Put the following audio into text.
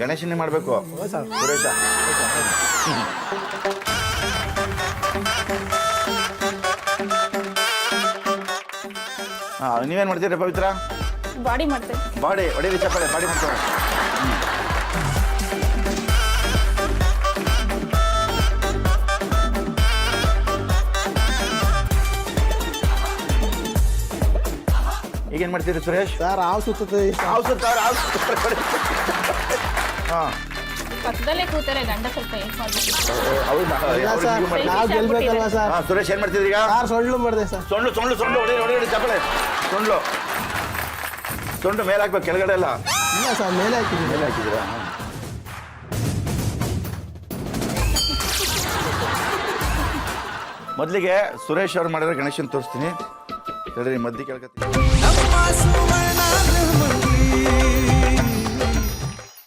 ಗಣೇಶನೇ ಮಾಡಬೇಕು. ಸರ್. ಸುರೇಶ. ಹಾಂ ನೀವೇನು ಮಾಡ್ತೀರಿ ಪವಿತ್ರ? ಬಾಡಿ ಮಾಡ್ತೇವೆ ಬಾಡಿ ಹೊಡೀರಿ ಚಪ್ಪಾಳೆ ಬಾಡಿ ಮಾಡ್ತಾರೆ ಈಗೇನು ಮಾಡ್ತೀರಿ ಸುರೇಶ್? ಸರ್ ಹಾವು ಸುತ್ತದೆ ಹಾವು ಸುತ್ತ ಹಾವು ಸುತ್ತಾರೆ ಹಾಂ. ಪಕ್ಕದಲ್ಲೇ ಕೂತಾರೆ ಗಂಡ ಸ್ವಲ್ಪ ಹೆಲ್ಪ್ ಮಾಡ್ಬೇಕು? ಹೌದಾ ಇಲ್ಲ ಸರ್ ನಾವು ಗೆಲ್ಬೇಕಲ್ವಾ ಸರ್? ಹಾಂ ಸುರೇಶ್ ಏನು ಮಾಡ್ತಿದ್ರಿ ಈಗ? ಸರ್ ಸೊಳ್ಳು ಮಾಡಿದೆ ಸರ್. ಸೊಳ್ಳು ಸೊಳ್ಳು ಸೊಳ್ಳು ಹೊಡಿ ಹೊಡಿ ಹೊಡಿ ಚಪ್ಪಳೆ. ಸೊಳ್ಳು. ಸೊಂಡು ಮೇಲೆ ಹಾಕ್ಬೇಕು ಕೆಳಗಡೆ ಎಲ್ಲ. ಇಲ್ಲ ಸರ್ ಮೇಲೆ ಹಾಕಿದ್ದೀನಿ ಮೇಲೆ ಹಾಕಿದ್ದೀರಾ? ಮೊದಲಿಗೆ ಸುರೇಶ್ ಅವ್ರು ಮಾಡಿದ್ರೆ ಗಣೇಶನ್ ತೋರಿಸ್ತೀನಿ. ಹೇಳ್ರಿ ಮದ್ದಿ ಕೇಳ್ಕೊತೀನಿ ನಮ್ಮ ಸುವರ್ಣ ಗೃಹಮಂತ್ರಿ